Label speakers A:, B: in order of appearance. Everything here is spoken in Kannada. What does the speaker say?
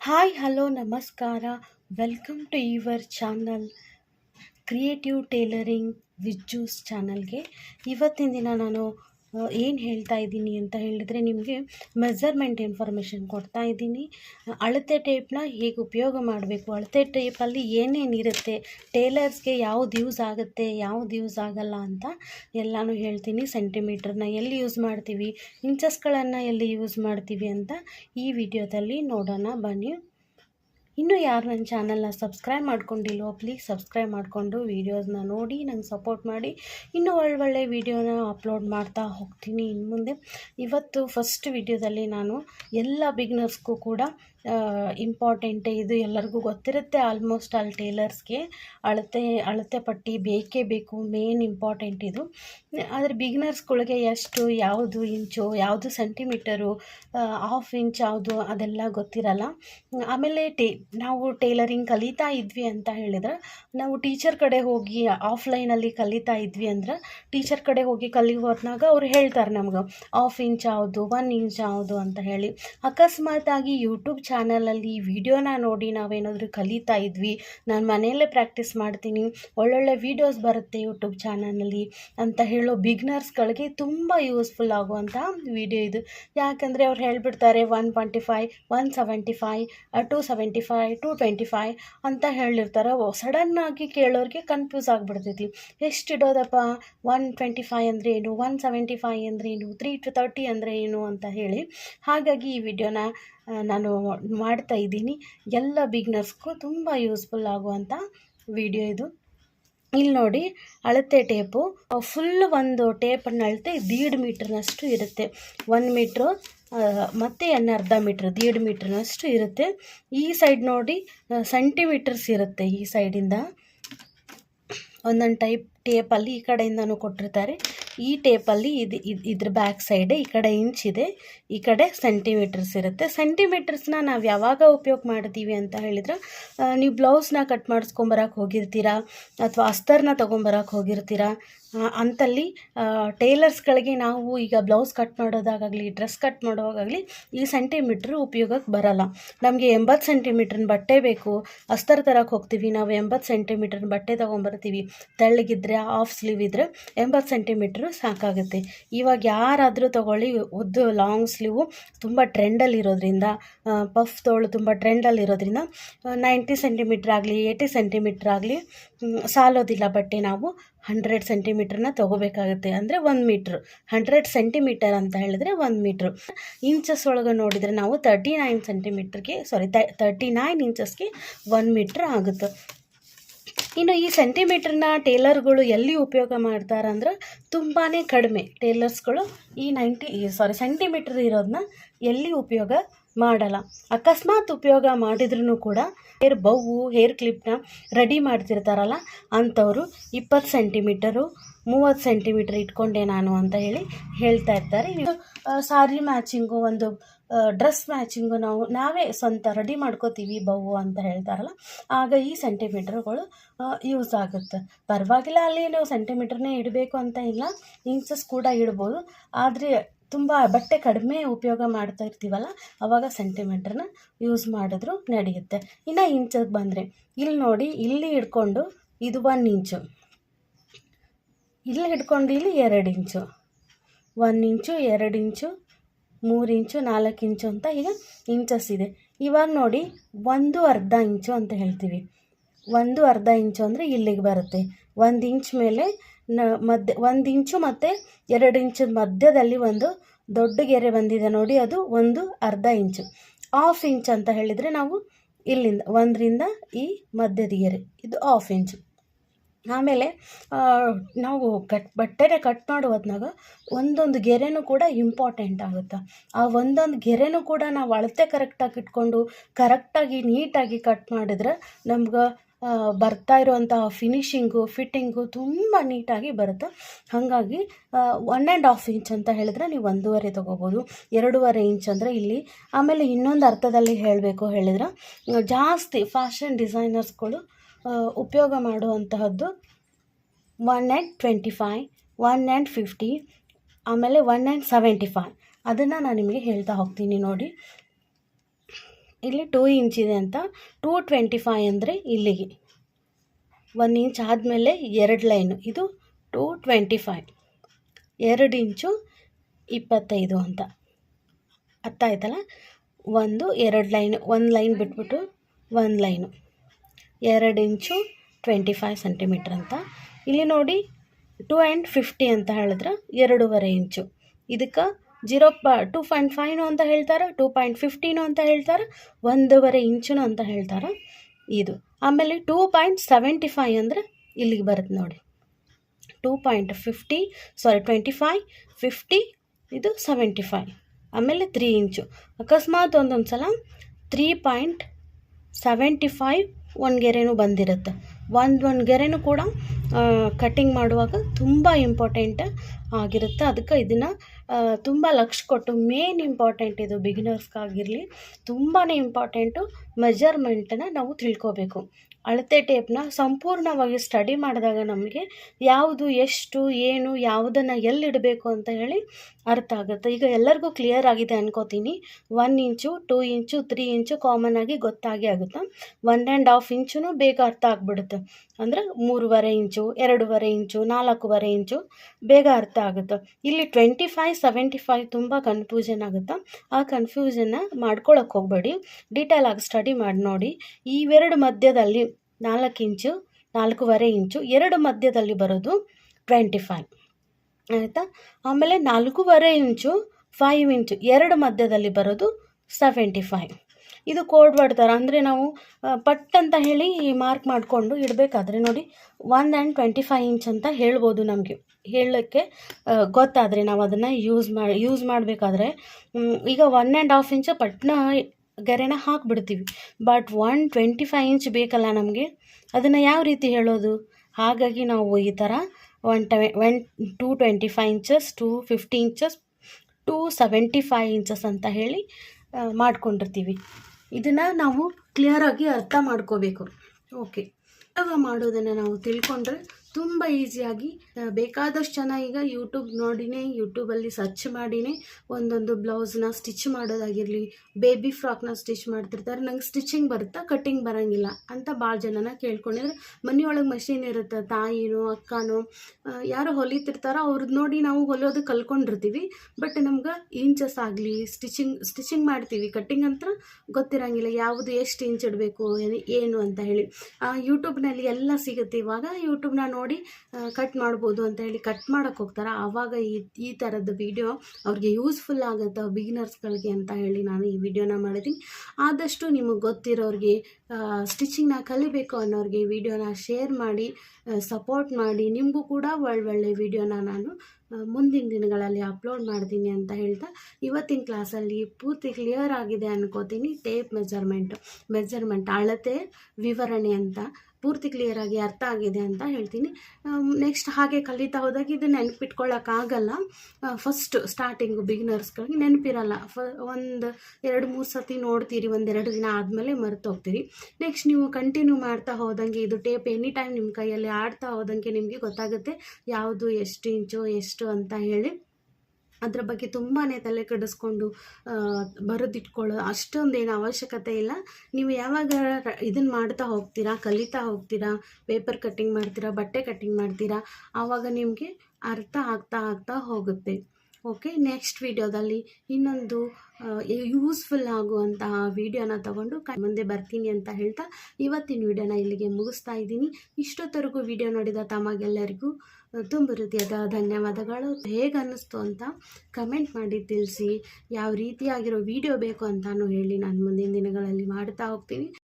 A: ಹಾಯ್, ಹಲೋ, ನಮಸ್ಕಾರ. Welcome to your channel creative tailoring with juice ಚಾನಲ್ಗೆ. ಇವತ್ತಿನ ದಿನ ನಾನು ಏನು ಹೇಳ್ತಾ ಇದ್ದೀನಿ ಅಂತ ಹೇಳಿದರೆ ನಿಮಗೆ ಮೆಸರ್ಮೆಂಟ್ ಇನ್ಫಾರ್ಮೇಷನ್ ಕೊಡ್ತಾ ಇದ್ದೀನಿ. ಅಳತೆ ಟೇಪ್ನ ಹೇಗೆ ಉಪಯೋಗ ಮಾಡಬೇಕು? ಅಳತೆ ಟೇಪಲ್ಲಿ ಏನೇನಿರುತ್ತೆ ಟೇಲರ್ಸ್ಗೆ ಯಾವ್ದು ಯೂಸ್ ಆಗುತ್ತೆ, ಯಾವ್ದು ಯೂಸ್ ಆಗಲ್ಲ ಅಂತ ಎಲ್ಲನೂ ಹೇಳ್ತೀನಿ. ಸೆಂಟಿಮೀಟ್ರನ್ನ ಎಲ್ಲಿ ಯೂಸ್ ಮಾಡ್ತೀವಿ? ಇಂಚಸ್ಗಳನ್ನು ಎಲ್ಲಿ ಯೂಸ್ ಮಾಡ್ತೀವಿ ಅಂತ ಈ ವಿಡಿಯೋದಲ್ಲಿ ನೋಡೋಣ. ಬನ್ನಿ. ಇನ್ನೂ ಯಾರು ನನ್ನ ಚಾನಲ್ನ ಸಬ್ಸ್ಕ್ರೈಬ್ ಮಾಡ್ಕೊಂಡಿಲ್ವೋ ಪ್ಲೀಸ್ ಸಬ್ಸ್ಕ್ರೈಬ್ ಮಾಡಿಕೊಂಡು ವೀಡಿಯೋಸ್ನ ನೋಡಿ, ನಂಗೆ ಸಪೋರ್ಟ್ ಮಾಡಿ. ಇನ್ನೂ ಒಳ್ಳೊಳ್ಳೆ ವೀಡಿಯೋನ ಅಪ್ಲೋಡ್ ಮಾಡ್ತಾ ಹೋಗ್ತೀನಿ ಇನ್ನು ಮುಂದೆ. ಇವತ್ತು ಫಸ್ಟ್ ವಿಡಿಯೋದಲ್ಲಿ ನಾನು ಎಲ್ಲ ಬಿಗ್ನರ್ಸ್ಗೂ ಕೂಡ ಇಂಪಾರ್ಟೆಂಟೇ ಇದು ಎಲ್ಲರಿಗೂ ಗೊತ್ತಿರುತ್ತೆ. ಆಲ್ಮೋಸ್ಟ್ ಆಲ್ ಟೇಲರ್ಸ್ಗೆ ಅಳತೆ ಅಳತೆ ಪಟ್ಟಿ ಬೇಕೇ ಬೇಕು ಮೇನ್ ಇಂಪಾರ್ಟೆಂಟ್ ಇದು. ಆದರೆ ಬಿಗ್ನರ್ಸ್ಗಳಿಗೆ ಎಷ್ಟು, ಯಾವುದು ಇಂಚು, ಯಾವುದು ಸೆಂಟಿಮೀಟರು ಹಾಫ್ ಇಂಚ್ ಯಾವುದು ಅದೆಲ್ಲ ಗೊತ್ತಿರಲ್ಲ. ಆಮೇಲೆ ಟೇ, ನಾವು ಟೇಲರಿಂಗ್ ಕಲಿತಾ ಇದ್ವಿ ಅಂತ ಹೇಳಿದ್ರೆ, ನಾವು ಟೀಚರ್ ಕಡೆ ಹೋಗಿ ಆಫ್ಲೈನಲ್ಲಿ ಕಲಿತಾ ಇದ್ವಿ ಅಂದ್ರೆ ಟೀಚರ್ ಕಡೆ ಹೋಗಿ ಕಲಿಯೋರ್ನಾಗ ಅವ್ರು ಹೇಳ್ತಾರೆ ನಮ್ಗೆ ಹಾಫ್ ಇಂಚ್ ಯಾವುದು ಒನ್ ಇಂಚ್ ಯಾವುದು ಅಂತ ಹೇಳಿ. ಅಕಸ್ಮಾತಾಗಿ ಯೂಟ್ಯೂಬ್ ಚಾನಲಲ್ಲಿ ಈ ವಿಡಿಯೋನ ನೋಡಿ ನಾವೇನಾದರೂ ಕಲಿತಾ ಇದ್ವಿ, ನಾನು ಮನೆಯಲ್ಲೇ ಪ್ರಾಕ್ಟೀಸ್ ಮಾಡ್ತೀನಿ, ಒಳ್ಳೊಳ್ಳೆ ವೀಡಿಯೋಸ್ ಬರುತ್ತೆ ಯೂಟ್ಯೂಬ್ ಚಾನಲಲ್ಲಿ ಅಂತ ಹೇಳೋ ಬಿಗ್ನರ್ಸ್ಗಳಿಗೆ ತುಂಬ ಯೂಸ್ಫುಲ್ ಆಗುವಂಥ ವಿಡಿಯೋ ಇದು. ಯಾಕಂದರೆ ಅವ್ರು ಹೇಳಿಬಿಡ್ತಾರೆ one twenty five one seventy five two seventy five two twenty five ಅಂತ ಹೇಳಿರ್ತಾರೆ. ಸಡನ್ನಾಗಿ ಕೇಳೋರಿಗೆ ಕನ್ಫ್ಯೂಸ್ ಆಗಿಬಿಡ್ತೈತಿ. ಎಷ್ಟು ಇಡೋದಪ್ಪ? ಒನ್ ಟ್ವೆಂಟಿ ಫೈ ಅಂದರೆ ಏನು? ಒನ್ ಸೆವೆಂಟಿ ಫೈ ಅಂದರೆ ಏನು? ತ್ರೀ ಟು ತರ್ಟಿ ಅಂದರೆ ಏನು ಅಂತ ಹೇಳಿ ಹಾಗಾಗಿ ಈ ವಿಡಿಯೋನ ನಾನು ಮಾಡ್ತಾ ಇದ್ದೀನಿ. ಎಲ್ಲ ಬಿಗ್ನರ್ಸ್ಗೂ ತುಂಬ ಯೂಸ್ಫುಲ್ ಆಗುವಂಥ ವಿಡಿಯೋ ಇದು. ಇಲ್ಲಿ ನೋಡಿ, ಅಳತೆ ಟೇಪು. ಫುಲ್ ಒಂದು ಟೇಪನ್ನು ಅಳತೆ ದೀಡ್ ಮೀಟ್ರ್ನಷ್ಟು ಇರುತ್ತೆ. ಒಂದು ಮೀಟ್ರು ಮತ್ತು ಎನ್ನ ಅರ್ಧ ಮೀಟ್ರ್, ದೀಡ್ ಮೀಟ್ರ್ನಷ್ಟು ಇರುತ್ತೆ. ಈ ಸೈಡ್ ನೋಡಿ ಸೆಂಟಿಮೀಟರ್ಸ್ ಇರುತ್ತೆ ಈ ಸೈಡಿಂದ ಒಂದೊಂದು ಟೈಪ್ ಟೇಪಲ್ಲಿ ಈ ಕಡೆಯಿಂದನೂ ಕೊಟ್ಟಿರ್ತಾರೆ. ಈ ಟೇಪಲ್ಲಿ ಇದು ಇದ್ರ ಬ್ಯಾಕ್ ಸೈಡ್ ಈ ಕಡೆ ಇಂಚ್ ಇದೆ, ಈ ಕಡೆ ಸೆಂಟಿಮೀಟರ್ಸ್ ಇರುತ್ತೆ. ಸೆಂಟಿಮೀಟರ್ಸ್ನ ನಾವು ಯಾವಾಗ ಉಪಯೋಗ ಮಾಡ್ತೀವಿ ಅಂತ ಹೇಳಿದ್ರೆ ನೀವು ಬ್ಲೌಸ್ನ ಕಟ್ ಮಾಡಿಸ್ಕೊಂಬರಕ್ಕೆ ಹೋಗಿರ್ತೀರಾ, ಅಥವಾ ಅಸ್ತರ್ನ ತೊಗೊಂಬರಕ್ಕೆ ಹೋಗಿರ್ತೀರಾ ಅಂತಲ್ಲಿ ಟೇಲರ್ಸ್ಗಳಿಗೆ ನಾವು ಈಗ ಬ್ಲೌಸ್ ಕಟ್ ಮಾಡೋದಾಗಲಿ ಡ್ರೆಸ್ ಕಟ್ ಮಾಡೋವಾಗಲಿ ಈ ಸೆಂಟಿಮೀಟ್ರ್ ಉಪಯೋಗಕ್ಕೆ ಬರಲ್ಲ. ನಮಗೆ ಎಂಬತ್ತು ಸೆಂಟಿಮೀಟ್ರನ್ನ ಬಟ್ಟೆ ಬೇಕು. ಅಸ್ತರ್ ತರಕ್ಕೆ ಹೋಗ್ತೀವಿ. ನಾವು ಎಂಬತ್ತು ಸೆಂಟಿಮೀಟ್ರನ್ನ ಬಟ್ಟೆ ತೊಗೊಂಬರ್ತೀವಿ. ತೆಳ್ಳಗಿದ್ರೆ ಆಫ್ ಸ್ಲೀವ್ ಇದ್ದರೆ ಎಂಬತ್ತು ಸೆಂಟಿಮೀಟ್ರ್ ಸಾಕಾಗುತ್ತೆ. ಇವಾಗ ಯಾರಾದರೂ ತೊಗೊಳ್ಳಿ, ಉದ್ದು ಲಾಂಗ್ ಸ್ಲೀವು ತುಂಬ ಟ್ರೆಂಡಲ್ಲಿರೋದ್ರಿಂದ ಪಫ್ ತೋಳು ತುಂಬ ಟ್ರೆಂಡಲ್ಲಿರೋದ್ರಿಂದ ನೈಂಟಿ ಸೆಂಟಿಮೀಟ್ರ್ ಆಗಲಿ ಏಯ್ಟಿ ಸೆಂಟಿಮೀಟ್ರ್ ಆಗಲಿ ಸಾಲೋದಿಲ್ಲ ಬಟ್ಟೆ ನಾವು. ಹಂಡ್ರೆಡ್ ಸೆಂಟಿಮೀಟ್ರನ್ನ ತೊಗೋಬೇಕಾಗುತ್ತೆ. ಅಂದರೆ ಒಂದು ಮೀಟ್ರ್. ಹಂಡ್ರೆಡ್ ಸೆಂಟಿಮೀಟರ್ ಅಂತ ಹೇಳಿದ್ರೆ ಒಂದು ಮೀಟ್ರ್. ಇಂಚಸ್ ಒಳಗೆ ನೋಡಿದರೆ ನಾವು ತರ್ಟಿ ನೈನ್ ಸೆಂಟಿಮೀಟ್ರಿಗೆ ಸಾರಿ ತರ್ಟಿ ನೈನ್ ಇಂಚಸ್ಗೆ ಒನ್ ಮೀಟ್ರ್ ಆಗುತ್ತೆ. ಇನ್ನು ಈ ಸೆಂಟಿಮೀಟ್ರನ್ನ ಟೇಲರ್ಗಳು ಎಲ್ಲಿ ಉಪಯೋಗ ಮಾಡ್ತಾರಂದ್ರೆ ತುಂಬಾ ಕಡಿಮೆ. ಟೇಲರ್ಸ್ಗಳು ಈ ನೈಂಟಿ ಸಾರಿ ಸೆಂಟಿಮೀಟ್ರ್ ಇರೋದನ್ನ ಎಲ್ಲಿ ಉಪಯೋಗ ಮಾಡಲ್ಲ. ಅಕಸ್ಮಾತ್ ಉಪಯೋಗ ಮಾಡಿದ್ರೂ ಕೂಡ ಹೇರ್ ಬೌವು ಹೇರ್ ಕ್ಲಿಪ್ನ ರೆಡಿ ಮಾಡ್ತಿರ್ತಾರಲ್ಲ, ಅಂಥವರು ಇಪ್ಪತ್ತು ಸೆಂಟಿಮೀಟರು ಮೂವತ್ತು ಸೆಂಟಿಮೀಟ್ರ್ ಇಟ್ಕೊಂಡೆ ನಾನು ಅಂತ ಹೇಳಿ ಹೇಳ್ತಾ ಇರ್ತಾರೆ. ಇದು ಸಾರಿ ಮ್ಯಾಚಿಂಗು ಒಂದು ಡ್ರೆಸ್ ಮ್ಯಾಚಿಂಗು ನಾವು, ನಾವೇ ಸ್ವಂತ ರೆಡಿ ಮಾಡ್ಕೋತೀವಿ ಬೌ ಅಂತ ಹೇಳ್ತಾರಲ್ಲ, ಆಗ ಈ ಸೆಂಟಿಮೀಟರ್ಗಳು ಯೂಸ್ ಆಗುತ್ತೆ. ಪರವಾಗಿಲ್ಲ ಅಲ್ಲಿ ನಾವು ಸೆಂಟಿಮೀಟ್ರನ್ನೇ ಇಡಬೇಕು ಅಂತ ಇಲ್ಲ ಇಂಚಸ್ ಕೂಡ ಇಡ್ಬೋದು. ಆದರೆ ತುಂಬ ಬಟ್ಟೆ ಕಡಿಮೆ ಉಪಯೋಗ ಮಾಡ್ತಾ ಇರ್ತೀವಲ್ಲ, ಅವಾಗ ಸೆಂಟಿಮೀಟ್ರನ್ನ ಯೂಸ್ ಮಾಡಿದ್ರು ನಡೆಯುತ್ತೆ. ಇನ್ನು ಇಂಚಿಗೆ ಬಂದರೆ ಇಲ್ಲಿ ನೋಡಿ, ಇಲ್ಲಿ ಹಿಡ್ಕೊಂಡು ಇದು ಒನ್ ಇಂಚು ಇಲ್ಲಿ ಹಿಡ್ಕೊಂಡು ಇಲ್ಲಿ ಎರಡು ಇಂಚು ಒನ್ ಇಂಚು ಎರಡು ಇಂಚು ಮೂರು ಇಂಚು ನಾಲ್ಕು ಇಂಚು ಅಂತ ಈಗ ಇಂಚಸ್ ಇದೆ. ಇವಾಗ ನೋಡಿ, ಒಂದು ಅರ್ಧ ಇಂಚು ಅಂತ ಹೇಳ್ತೀವಿ. ಒಂದು ಅರ್ಧ ಇಂಚು ಅಂದರೆ ಇಲ್ಲಿಗೆ ಬರುತ್ತೆ. ಒಂದು ಇಂಚ್ ಮೇಲೆ ನ ಮಧ್ಯ, ಒಂದು ಇಂಚು ಮತ್ತು ಎರಡು ಇಂಚು ಮಧ್ಯದಲ್ಲಿ ಒಂದು ದೊಡ್ಡ ಗೆರೆ ಬಂದಿದೆ ನೋಡಿ, ಅದು ಒಂದು ಅರ್ಧ ಇಂಚು. ಆಫ್ ಇಂಚ್ ಅಂತ ಹೇಳಿದರೆ ನಾವು ಇಲ್ಲಿಂದ, ಒಂದರಿಂದ ಈ ಮಧ್ಯದ ಗೆರೆ, ಇದು ಆಫ್ ಇಂಚು. ಆಮೇಲೆ ನಾವು ಕಟ್ ಬಟ್ಟೆನ ಕಟ್ ಮಾಡೋ ಹೊತ್ನಾಗ ಒಂದೊಂದು ಗೆರೆನೂ ಕೂಡ ಇಂಪಾರ್ಟೆಂಟ್ ಆಗುತ್ತೆ? ಆ ಒಂದೊಂದು ಗೆರೆನೂ ಕೂಡ ನಾವು ಅಳತೆ ಕರೆಕ್ಟಾಗಿ ಇಟ್ಕೊಂಡು ಕರೆಕ್ಟಾಗಿ ನೀಟಾಗಿ ಕಟ್ ಮಾಡಿದ್ರೆ ನಮ್ಗೆ ಬರ್ತಾ ಇರುವಂಥ ಫಿನಿಶಿಂಗು ಫಿಟ್ಟಿಂಗು ತುಂಬ ನೀಟಾಗಿ ಬರುತ್ತೆ. ಹಾಗಾಗಿ ಒನ್ ಆ್ಯಂಡ್ ಹಾಫ್ ಇಂಚ್ ಅಂತ ಹೇಳಿದ್ರೆ ನೀವು ಒಂದೂವರೆ ತೊಗೋಬೋದು, ಎರಡೂವರೆ ಇಂಚ್ ಅಂದರೆ ಇಲ್ಲಿ, ಆಮೇಲೆ ಇನ್ನೊಂದು ಅರ್ಥದಲ್ಲಿ ಹೇಳಬೇಕು ಹೇಳಿದ್ರೆ ಜಾಸ್ತಿ ಫ್ಯಾಷನ್ ಡಿಸೈನರ್ಸ್ಗಳು ಉಪಯೋಗ ಮಾಡುವಂತಹದ್ದು one and twenty five one and fifty ಆಮೇಲೆ ಒನ್ ಆ್ಯಂಡ್ ಸೆವೆಂಟಿ ಫೈವ್ ಅದನ್ನು ನಾನು ನಿಮಗೆ ಹೇಳ್ತಾ ಹೋಗ್ತೀನಿ ನೋಡಿ. ಇಲ್ಲಿ ಟೂ ಇಂಚ್ ಇದೆ ಅಂತ. ಟೂ ಟ್ವೆಂಟಿ ಫೈ ಅಂದರೆ ಇಲ್ಲಿಗೆ. ಒನ್ ಇಂಚ್ ಆದಮೇಲೆ ಎರಡು ಲೈನು ಇದು ಟೂ ಟ್ವೆಂಟಿ ಫೈ ಎರಡು ಇಂಚು ಇಪ್ಪತ್ತೈದು ಅಂತ. ಅರ್ಥ ಆಯ್ತಲ್ಲ? ಒಂದು, ಎರಡು ಲೈನ್ ಒಂದು ಲೈನ್ ಬಿಟ್ಬಿಟ್ಟು ಒಂದು ಲೈನು ಎರಡು ಇಂಚು ಟ್ವೆಂಟಿ ಫೈವ್ ಸೆಂಟಿಮೀಟ್ರ್ ಅಂತ. ಇಲ್ಲಿ ನೋಡಿ ಟು ಆ್ಯಂಡ್ ಫಿಫ್ಟಿ ಅಂತ ಹೇಳಿದ್ರೆ ಎರಡೂವರೆ ಇಂಚು ಇದಕ್ಕೆ ಜೀರೋ ಪ, ಟು ಪಾಯಿಂಟ್ ಫೈವ್ನು ಅಂತ ಹೇಳ್ತಾರೆ, ಟೂ ಪಾಯಿಂಟ್ ಫಿಫ್ಟೀನು ಅಂತ ಹೇಳ್ತಾರೆ, ಒಂದೂವರೆ ಇಂಚುನು ಅಂತ ಹೇಳ್ತಾರೆ. ಇದು ಆಮೇಲೆ ಟೂ ಪಾಯಿಂಟ್ ಸೆವೆಂಟಿ ಫೈ ಅಂದರೆ ಇಲ್ಲಿಗೆ ಬರುತ್ತೆ ನೋಡಿ. Two point fifty, sorry, twenty five fifty, ಇದು ಸೆವೆಂಟಿ ಫೈ ಆಮೇಲೆ ತ್ರೀ ಇಂಚು. ಅಕಸ್ಮಾತ್ ಒಂದೊಂದು ಸಲ ತ್ರೀ ಪಾಯಿಂಟ್ ಸೆವೆಂಟಿ ಫೈವ್ ಒಂದು ಗೆರೆನೂ ಬಂದಿರುತ್ತೆ. ಒಂದು ಒಂದು ಗೆರೆನೂ ಕೂಡ ಕಟ್ಟಿಂಗ್ ಮಾಡುವಾಗ ತುಂಬ ಇಂಪಾರ್ಟೆಂಟ್ ಆಗಿರುತ್ತೆ. ಅದಕ್ಕೆ ಇದನ್ನು ತುಂಬ ಲಕ್ಷ ಕೊಟ್ಟು ಮೇನ್ ಇಂಪಾರ್ಟೆಂಟ್ ಇದು ಬಿಗಿನರ್ಸ್ಗಾಗಿರಲಿ ತುಂಬಾ ಇಂಪಾರ್ಟೆಂಟು ಮೆಜರ್ಮೆಂಟನ್ನು ನಾವು ತಿಳ್ಕೋಬೇಕು. ಅಳತೆ ಟೇಪ್ನ ಸಂಪೂರ್ಣವಾಗಿ ಸ್ಟಡಿ ಮಾಡಿದಾಗ ನಮಗೆ ಯಾವುದು ಎಷ್ಟು, ಏನು, ಯಾವುದನ್ನು ಎಲ್ಲಿಡಬೇಕು ಅಂತ ಹೇಳಿ ಅರ್ಥ ಆಗುತ್ತೆ. ಈಗ ಎಲ್ಲರಿಗೂ ಕ್ಲಿಯರ್ ಆಗಿದೆ ಅನ್ಕೋತೀನಿ. One inch two inch three inch common ಆಗಿ ಗೊತ್ತಾಗಿ ಆಗುತ್ತೆ. ಒನ್ ಆ್ಯಂಡ್ ಹಾಫ್ ಇಂಚು ಬೇಗ ಅರ್ಥ ಆಗಿಬಿಡುತ್ತೆ. ಅಂದರೆ ಮೂರುವರೆ ಇಂಚು, ಎರಡೂವರೆ ಇಂಚು, ನಾಲ್ಕೂವರೆ ಇಂಚು ಬೇಗ ಅರ್ಥ ಆಗುತ್ತೆ. ಇಲ್ಲಿ ಟ್ವೆಂಟಿ ಫೈವ್ ಸೆವೆಂಟಿ ಫೈವ್ ತುಂಬ ಕನ್ಫ್ಯೂಷನ್ ಆಗುತ್ತೆ. ಆ ಕನ್ಫ್ಯೂಷನ್ನ ಮಾಡ್ಕೊಳಕ್ಕೆ ಹೋಗಬೇಡಿ. ಡೀಟೇಲ್ ಆಗಿ ಸ್ಟಡಿ ಮಾಡಿ ನೋಡಿ. ಇವೆರಡು ಮಧ್ಯದಲ್ಲಿ ನಾಲ್ಕು ಇಂಚು, ನಾಲ್ಕೂವರೆ ಇಂಚು, ಎರಡು ಮಧ್ಯದಲ್ಲಿ ಬರೋದು ಟ್ವೆಂಟಿ ಫೈವ್ ಆಯಿತಾ? ಆಮೇಲೆ ನಾಲ್ಕೂವರೆ ಇಂಚು ಫೈವ್ ಇಂಚು, ಎರಡು ಮಧ್ಯದಲ್ಲಿ ಬರೋದು ಸೆವೆಂಟಿ ಫೈವ್ ಇದು ಕೋಡ್ ಥರ ಅಂದರೆ ನಾವು ಪಟ್ ಅಂತ ಹೇಳಿ ಮಾರ್ಕ್ ಮಾಡಿಕೊಂಡು ಇಡಬೇಕಾದ್ರೆ ನೋಡಿ, one and twenty five inch ಅಂತ ಹೇಳ್ಬೋದು ನಮಗೆ. ಹೇಳೋಕ್ಕೆ ಗೊತ್ತಾದರೆ ನಾವು ಅದನ್ನು ಯೂಸ್ ಮಾಡಿ ಯೂಸ್ ಮಾಡಬೇಕಾದ್ರೆ ಈಗ ಒನ್ ಆ್ಯಂಡ್ ಹಾಫ್ ಇಂಚ್ ಪಟ್ನ ಗೆರೆನ ಹಾಕಿಬಿಡ್ತೀವಿ. But one twenty five inch ಬೇಕಲ್ಲ ನಮಗೆ, ಅದನ್ನು ಯಾವ ರೀತಿ ಹೇಳೋದು? ಹಾಗಾಗಿ ನಾವು ಈ ಥರ one ಟವೆ one two twenty five inches, two fifty inches, two seventy five inches ಅಂತ ಹೇಳಿ ಮಾಡ್ಕೊಂಡಿರ್ತೀವಿ. ಇದನ್ನು ನಾವು ಕ್ಲಿಯರಾಗಿ ಅರ್ಥ ಮಾಡ್ಕೋಬೇಕು. ಓಕೆ ಯೋಗ ಮಾಡೋದನ್ನು ನಾವು ತಿಳ್ಕೊಂಡ್ರೆ ತುಂಬ ಈಸಿಯಾಗಿ ಬೇಕಾದಷ್ಟು ಜನ ಈಗ ಯೂಟ್ಯೂಬ್ ನೋಡಿನೇ ಯೂಟ್ಯೂಬಲ್ಲಿ ಸರ್ಚ್ ಮಾಡಿನೇ ಒಂದೊಂದು ಬ್ಲೌಸ್ನ ಸ್ಟಿಚ್ ಮಾಡೋದಾಗಿರಲಿ ಬೇಬಿ ಫ್ರಾಕ್ನ ಸ್ಟಿಚ್ ಮಾಡ್ತಿರ್ತಾರೆ. ನಂಗೆ ಸ್ಟಿಚಿಂಗ್ ಬರುತ್ತಾ ಕಟ್ಟಿಂಗ್ ಬರೋಂಗಿಲ್ಲ ಅಂತ ಭಾಳ ಜನನ ಕೇಳ್ಕೊಂಡಿದ್ರೆ. ಮನೆಯೊಳಗೆ ಮಷಿನ್ ಇರುತ್ತೆ, ತಾಯಿನೋ, ಅಕ್ಕನೋ ಯಾರೋ ಹೊಲಿತಿರ್ತಾರೋ ಅವ್ರದ್ದು ನೋಡಿ ನಾವು ಹೊಲಿಯೋದು ಕಲ್ಕೊಂಡಿರ್ತೀವಿ. ಬಟ್ ನಮ್ಗೆ ಇಂಚಸ್ ಆಗಲಿ ಸ್ಟಿಚಿಂಗ್ ಸ್ಟಿಚಿಂಗ್ ಮಾಡ್ತೀವಿ. ಕಟ್ಟಿಂಗ್ ಅಂತ ಗೊತ್ತಿರೋಂಗಿಲ್ಲ, ಯಾವುದು ಎಷ್ಟು ಇಂಚ್ ಇಡಬೇಕು, ಏನು ಅಂತ ಹೇಳಿ. ಯೂಟ್ಯೂಬ್ನಲ್ಲಿ ಎಲ್ಲ ಸಿಗುತ್ತೆ. ಇವಾಗ ಯೂಟ್ಯೂಬ್ನ ನೋಡಿ ಕಟ್ ಮಾಡ್ಬೋದು ಅಂತ ಹೇಳಿ ಕಟ್ ಮಾಡೋಕ್ಕೆ ಹೋಗ್ತಾರೆ? ಆವಾಗ ಈ ಈ ಥರದ ವಿಡಿಯೋ ಅವ್ರಿಗೆ ಯೂಸ್ಫುಲ್ ಆಗುತ್ತೆ ಬಿಗಿನರ್ಸ್ಗಳಿಗೆ ಅಂತ ಹೇಳಿ ನಾನು ಈ ವಿಡಿಯೋನ ಮಾಡಿದ್ದೀನಿ. ಆದಷ್ಟು ನಿಮಗೆ ಗೊತ್ತಿರೋರಿಗೆ ಸ್ಟಿಚಿಂಗ್ನ ಕಲಿಬೇಕು ಅನ್ನೋರಿಗೆ ವಿಡಿಯೋನ ಶೇರ್ ಮಾಡಿ ಸಪೋರ್ಟ್ ಮಾಡಿ, ನಿಮಗೂ ಕೂಡ ಒಳ್ಳೊಳ್ಳೆ ವಿಡಿಯೋನ ನಾನು ಮುಂದಿನ ದಿನಗಳಲ್ಲಿ ಅಪ್ಲೋಡ್ ಮಾಡ್ತೀನಿ ಅಂತ ಹೇಳ್ತಾ ಇವತ್ತಿನ ಕ್ಲಾಸಲ್ಲಿ ಪೂರ್ತಿ ಕ್ಲಿಯರ್ ಆಗಿದೆ ಅನ್ಕೋತೀನಿ. ಟೇಪ್ ಮೆಜರ್ಮೆಂಟು ಮೆಜರ್ಮೆಂಟ್ ಅಳತೆ, ವಿವರಣೆ ಅಂತ. ಪೂರ್ತಿ ಕ್ಲಿಯರಾಗಿ ಅರ್ಥ ಆಗಿದೆ ಅಂತ ಹೇಳ್ತೀನಿ. ನೆಕ್ಸ್ಟ್ ಹಾಗೆ ಕಲಿತಾ ಹೋದಾಗ ಇದು ನೆನಪಿಟ್ಕೊಳ್ಳೋಕ್ಕಾಗಲ್ಲ ಫಸ್ಟ್ ಸ್ಟಾರ್ಟಿಂಗು ಬಿಗಿನರ್ಸ್ಗಳಿಗೆ ನೆನಪಿರಲ್ಲ. ಫ, ಒಂದು ಎರಡು ಮೂರು ಸತಿ ನೋಡ್ತೀರಿ ಒಂದೆರಡು ದಿನ ಆದಮೇಲೆ ಮರೆತು ಹೋಗ್ತೀರಿ ನೆಕ್ಸ್ಟ್ ನೀವು ಕಂಟಿನ್ಯೂ ಮಾಡ್ತಾ ಹೋದಂಗೆ ಇದು ಟೇಪ್ ಎನಿ ಟೈಮ್ ನಿಮ್ಮ ಕೈಯಲ್ಲಿ ಆಡ್ತಾ ಹೋದಂಗೆ ನಿಮಗೆ ಗೊತ್ತಾಗುತ್ತೆ ಯಾವುದು ಎಷ್ಟು ಇಂಚು ಎಷ್ಟು ಅಂತ ಹೇಳಿ. ಅದ್ರ ಬಗ್ಗೆ ತುಂಬಾ ತಲೆ ಕೆಡಿಸ್ಕೊಂಡು ಬರೆದಿಟ್ಕೊಳ್ಳೋ ಅಷ್ಟೊಂದೇನು ಅವಶ್ಯಕತೆ ಇಲ್ಲ. ನೀವು ಯಾವಾಗ ಇದನ್ನು ಮಾಡ್ತಾ ಹೋಗ್ತೀರಾ, ಕಲಿತಾ ಹೋಗ್ತೀರಾ ಪೇಪರ್ ಕಟ್ಟಿಂಗ್ ಮಾಡ್ತೀರಾ, ಬಟ್ಟೆ ಕಟ್ಟಿಂಗ್ ಮಾಡ್ತೀರಾ, ಆವಾಗ ನಿಮಗೆ ಅರ್ಥ ಆಗ್ತಾ ಆಗ್ತಾ ಹೋಗುತ್ತೆ. ಓಕೆ ನೆಕ್ಸ್ಟ್ ವಿಡಿಯೋದಲ್ಲಿ ಇನ್ನೊಂದು ಯೂಸ್ಫುಲ್ ಆಗುವಂತಹ ವಿಡಿಯೋನ ತಗೊಂಡು ಮುಂದೆ ಬರ್ತೀನಿ ಅಂತ ಹೇಳ್ತಾ ಇವತ್ತಿನ ವಿಡಿಯೋನ ಇಲ್ಲಿಗೆ ಮುಗಿಸ್ತಾ ಇದ್ದೀನಿ. ಇಷ್ಟೊತ್ತರೆಗೂ ವಿಡಿಯೋ ನೋಡಿದ ತಮಗೆಲ್ಲರಿಗೂ ತುಂಬ ಹೃದಯದ ಧನ್ಯವಾದಗಳು. ಹೇಗೆ ಅನ್ನಿಸ್ತು ಅಂತ ಕಮೆಂಟ್ ಮಾಡಿ ತಿಳಿಸಿ. ಯಾವ ರೀತಿಯಾಗಿರೋ ವಿಡಿಯೋ ಬೇಕು ಅಂತಲೂ ಹೇಳಿ ನಾನು ಮುಂದಿನ ದಿನಗಳಲ್ಲಿ ಮಾಡ್ತಾ ಹೋಗ್ತೀನಿ.